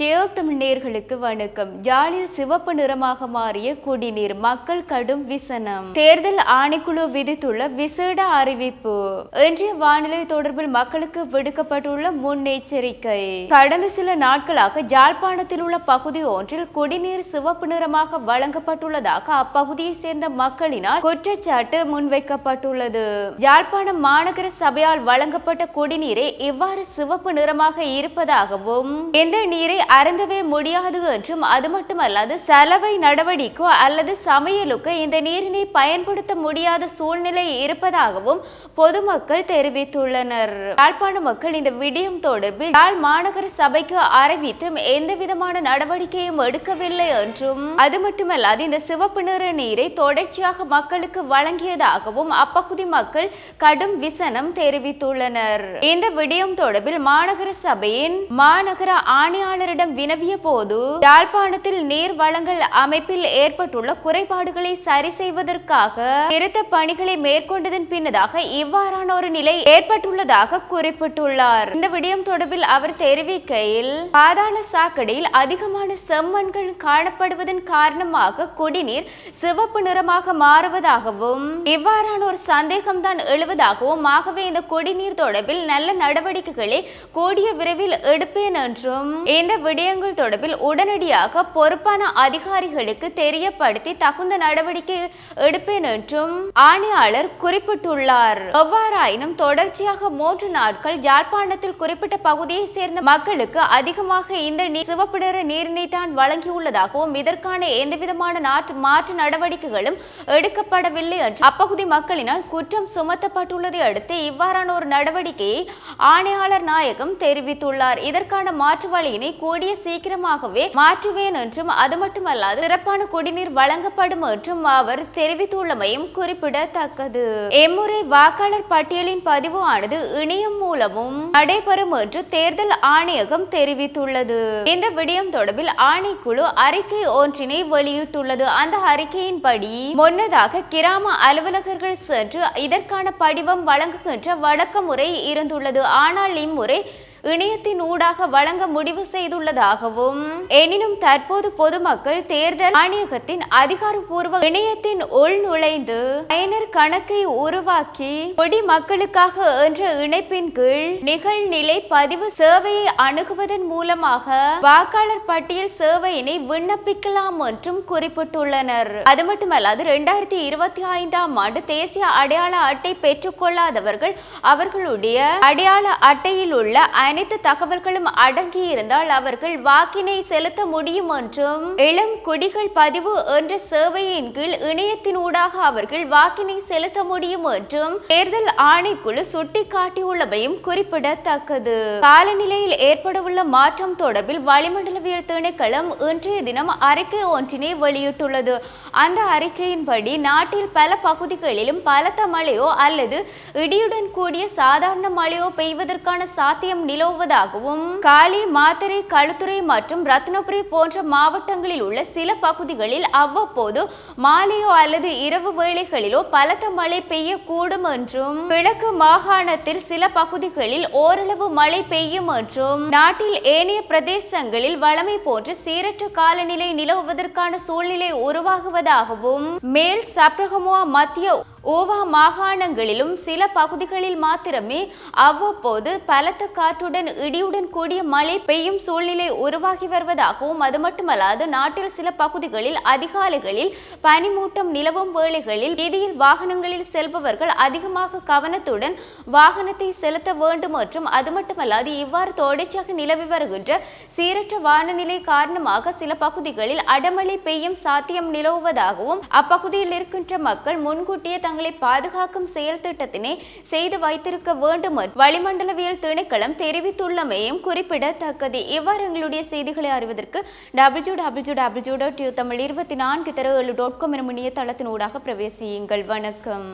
Deo தமிழர்களுக்கு வணக்கம். யாழில் சிவப்பு நிறமாக மாறிய குடிநீர் மக்கள் கடும் விசனம். தேர்தல் ஆணைக்குழு விதித்துள்ள விசேட அறிவிப்பு. இன்றைய வானிலை தொடர்பில் மக்களுக்கு விடுக்கப்பட்டுள்ள முன்னெச்சரிக்கை. கடந்த சில நாட்களாக யாழ்ப்பாணத்தில் உள்ள பகுதி ஒன்றில் குடிநீர் சிவப்பு நிறமாக வழங்கப்பட்டுள்ளதாக அப்பகுதியை சேர்ந்த மக்களினால் குற்றச்சாட்டு முன்வைக்கப்பட்டுள்ளது. யாழ்ப்பாணம் மாநகர சபையால் வழங்கப்பட்ட குடிநீரே இவ்வாறு சிவப்பு நிறமாக இருப்பதாகவும் இந்த நீரை அருந்தவே முடியாது என்றும் அது மட்டுமல்லாது சலவை நடவடிக்கோ அல்லது சமையலுக்கு இந்த நீரினை பயன்படுத்த முடியாத சூழ்நிலை இருப்பதாகவும் பொதுமக்கள் தெரிவித்துள்ளனர். யாழ்ப்பாண மக்கள் இந்த விடயம் தொடர்பில் யாழ் மாநகர சபைக்கு அறிவித்தும் எந்த விதமான நடவடிக்கையும் எடுக்கவில்லை என்றும் அது மட்டுமல்லாது இந்த சிவப்பு நிற நீரை தொடர்ச்சியாக மக்களுக்கு வழங்கியதாகவும் அப்பகுதி மக்கள் கடும் விசனம் தெரிவித்துள்ளனர். இந்த விடயம் தொடர்பில் மாநகர சபையின் மாநகர ஆணையாளரிடம் அவர்களிடம் வினவிய போது யாழ்ப்பாணத்தில் நீர் வழங்கல் அமைப்பில் ஏற்பட்டுள்ள குறைபாடுகளை சரி செய்வதற்காக திருத்த பணிகளை மேற்கொண்டதன் பின்னதாக இவ்வாறான ஒரு நிலை ஏற்பட்டுள்ளதாக குறிப்பிட்டுள்ளார். இந்த விடயம் தொடர்பில் அவர் தெரிவிக்கையில் பாதாள சாக்கடையில் அதிகமான செம்மண்கள் காணப்படுவதன் காரணமாக குடிநீர் சிவப்பு நிறமாக மாறுவதாகவும் இவ்வாறான ஒரு சந்தேகம்தான் எழுவதாகவும் ஆகவே இந்த குடிநீர் தொடர்பில் நல்ல நடவடிக்கைகளை கூடிய விரைவில் எடுப்பேன் என்றும் இந்த விடயங்கள் தொடர்பில் உடனடியாக பொறுப்பான அதிகாரிகளுக்கு தெரியப்படுத்தி தகுந்த நடவடிக்கை எடுப்பேன் என்றும் ஆணையாளர் குறிப்பிட்டுள்ளார். எவ்வாறாயினும் தொடர்ச்சியாக மூன்று நாட்கள் யாழ்ப்பாணத்தில் குறிப்பிட்ட பகுதியை சேர்ந்த மக்களுக்கு அதிகமாக இந்த சிவப்பு நிற நீரினை தான் வழங்கியுள்ளதாகவும் இதற்கான எந்தவிதமான நாட்டு மாற்று நடவடிக்கைகளும் எடுக்கப்படவில்லை என்று அப்பகுதி மக்களினால் குற்றம் சுமத்தப்பட்டுள்ளதை அடுத்து இவ்வாறான ஒரு நடவடிக்கையை ஆணையாளர் நாயகம் தெரிவித்துள்ளார். இதற்கான மாற்று வழியினை கூடிய சீக்கிரமாகவே மாற்றுவேன் என்றும் அது மட்டுமல்லாது சிறப்பான குடிநீர் வழங்கப்படும் என்றும் அவர் தெரிவித்துள்ளமையும் குறிப்பிடத்தக்கது. எம்முறை வாக்காளர் பட்டியலின் பதிவு ஆனது இணையம் மூலமும் நடைபெறும் என்று தேர்தல் ஆணையகம் தெரிவித்துள்ளது. இந்த விடயம் தொடர்பில் ஆணைக்குழு அறிக்கை ஒன்றினை வெளியிட்டுள்ளது. அந்த அறிக்கையின்படி முன்னதாக கிராம அலுவலகர்கள் சென்று இதற்கான படிவம் வழங்குகின்ற வழக்க முறை இருந்துள்ளது. ஆனால் இம்முறை இணையத்தின் ஊடாக வழங்க முடிவு செய்துள்ளதாகவும் எனினும் தற்போது பொதுமக்கள் தேர்தல் ஆணையகத்தின் அதிகாரப்பூர்வ இணையத்தின் உள் நுழைந்து பயனர் கணக்கை உருவாக்கி கொடி மக்களுக்காக என்ற இணைப்பின் கீழ் நிகழ்நிலை பதிவு சேவையை அணுகுவதன் மூலமாக வாக்காளர் பட்டியல் சேவையினை விண்ணப்பிக்கலாம் என்றும் குறிப்பிட்டுள்ளனர். அது மட்டுமல்லாது இரண்டாயிரத்தி இருபத்தி ஐந்தாம் ஆண்டு தேசிய அடையாள அட்டை பெற்றுக்கொள்ளாதவர்கள் அவர்களுடைய அடையாள அட்டையில் உள்ள அனைத்து தகவல்களும் அடங்கி இருந்தால் அவர்கள் வாக்கினை செலுத்த முடியும் என்றும் இளம் குடிகள் பதிவு என்ற சேவையின் கீழ் இணையத்தினூடாக அவர்கள் வாக்கினை செலுத்த முடியும் என்றும் தேர்தல் ஆணைக்குழு சுட்டிக்காட்டியுள்ளமையும் குறிப்பிடத்தக்கது. காலநிலையில் ஏற்படவுள்ள மாற்றம் தொடர்பில் வளிமண்டலவியல் திணைக்களம் இன்றைய தினம் அறிக்கை ஒன்றினை வெளியிட்டுள்ளது. அந்த அறிக்கையின்படி நாட்டில் பல பகுதிகளிலும் பலத்த மழையோ அல்லது இடியுடன் கூடிய சாதாரண மழையோ பெய்வதற்கான சாத்தியம் நிலை நிலவுவதாகவும் காலி மாத்தறை களுத்துறை மற்றும் ரத்னபுரி போன்ற மாவட்டங்களில் உள்ள சில பகுதிகளில் அவ்வப்போது மாலையோ அல்லது இரவு வேளைகளிலோ பலத்த மழை பெய்யக்கூடும் என்றும் கிழக்கு மாகாணத்தில் சில பகுதிகளில் ஓரளவு மழை பெய்யும் என்றும் நாட்டில் ஏனைய பிரதேசங்களில் வளமை போன்று சீரற்ற காலநிலை நிலவுவதற்கான சூழ்நிலை உருவாகுவதாகவும் மேல் சப்ரகமுவா மத்திய ஓவா மாகாணங்களிலும் சில பகுதிகளில் மாத்திரமே அவ்வப்போது பலத்த காற்றுடன் இடியுடன் கூடிய மழை பெய்யும் சூழ்நிலை உருவாகி வருவதாகவும் அது மட்டுமல்லாது நாட்டில் சில பகுதிகளில் அதிகாலைகளில் பனிமூட்டம் நிலவும் வேளைகளில் வீதியில் வாகனங்களில் செல்பவர்கள் அதிகமாக கவனத்துடன் வாகனத்தை செலுத்த வேண்டும் மற்றும் அது மட்டுமல்லாது இவ்வாறு தொடர்ச்சியாக நிலவி வருகின்ற சீரற்ற வானநிலை காரணமாக சில பகுதிகளில் அடமழை பெய்யும் சாத்தியம் நிலவுவதாகவும் அப்பகுதியில் இருக்கின்ற மக்கள் முன்கூட்டியே தங்களை பாதுகாக்கும் செயல் திட்டத்தினை செய்து வைத்திருக்க வேண்டும் என்று வளிமண்டலவியல் திணைக்களம் தெரிவித்துள்ளமையும் குறிப்பிடத்தக்கது. இவ்வாறு எங்களுடைய செய்திகளை அறிவதற்கு W W W dot Tamil இருபத்தி நான்கு தர ஏழு டாட் காம் எனும் இணையதளத்தினூடாக பிரவேசியுங்கள். வணக்கம்.